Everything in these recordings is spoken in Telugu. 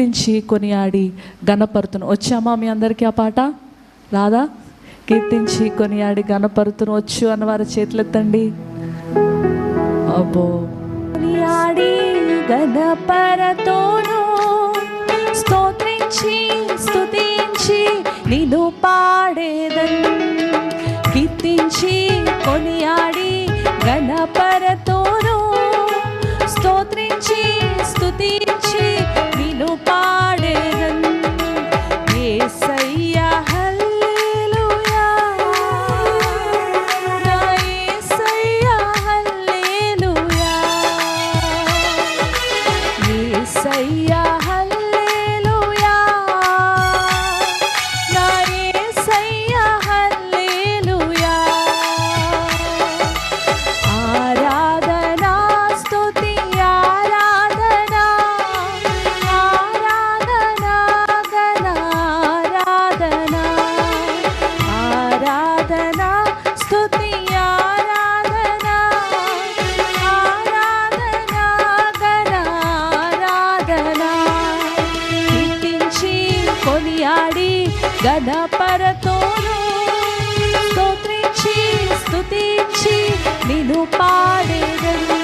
కీర్తించి కొనియాడి గణపరుతును వచ్చామా మీ అందరికీ ఆ పాట? రాదా కీర్తించి కొనియాడి గణపరుతును వచ్చు అన్న వారి చేతులెత్తండి. అబ్బో. కొనియాడి గణపరతోను స్తోత్రించి స్తుతించి నిన్ను పాడేదన్. కీర్తించి కొనియాడి గణపరతోను ఆడి గద గణపరతోను స్తోత్రించి స్తుతించి నిను పాడేదను.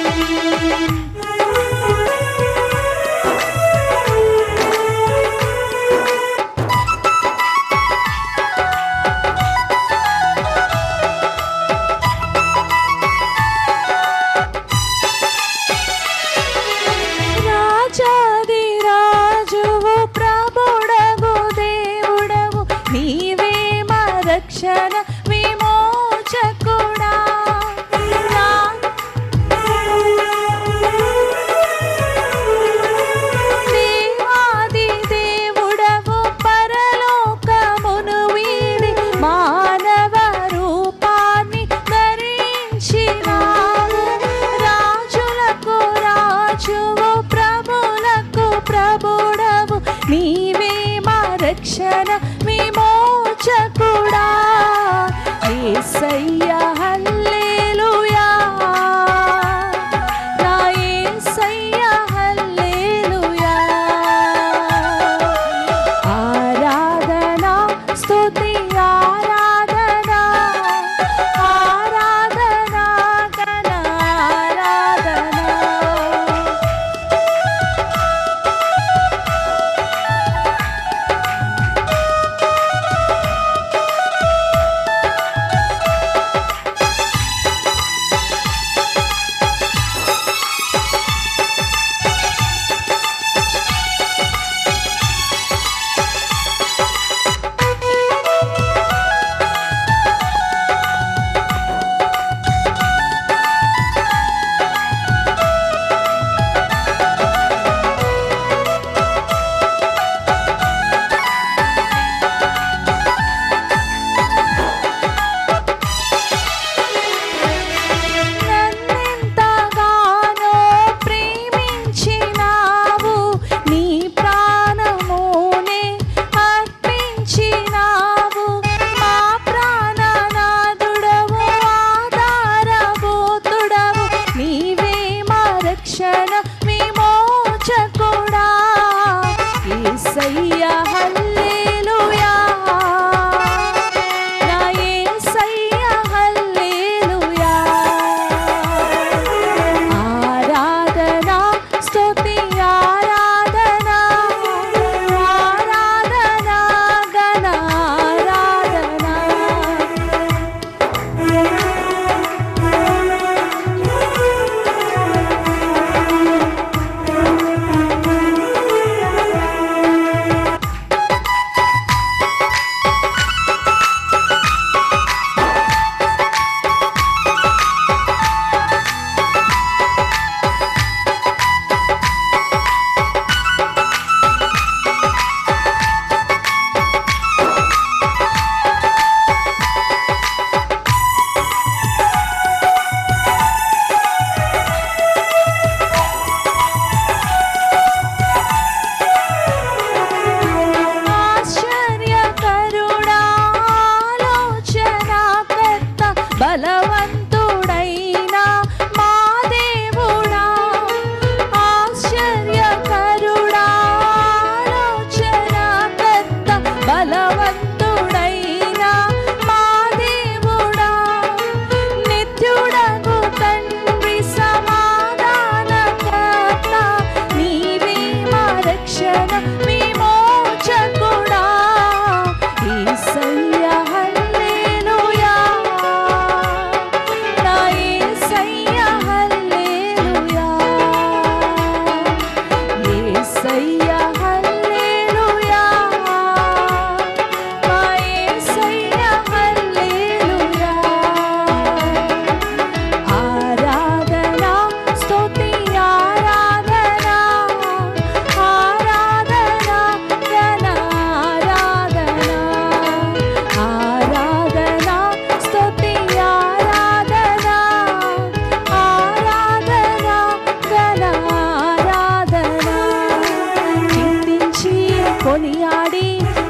ಬಲ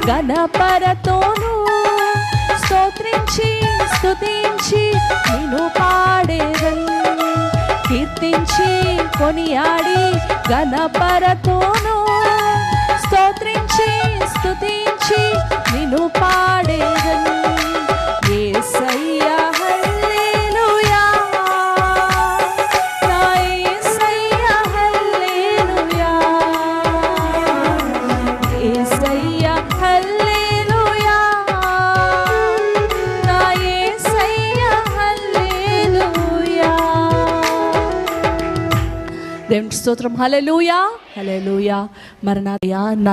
గణపరతోను స్తోత్రించి స్తుతించి నిన్ను పాడేదన్. కీర్తించి కొనియాడి గణపరతోను స్తోత్రించి స్తుతించి నిన్ను పాడేదన్. దేవుని స్తోత్రం. హల్లెలూయా హల్లెలూయా మరణాయా నన్ను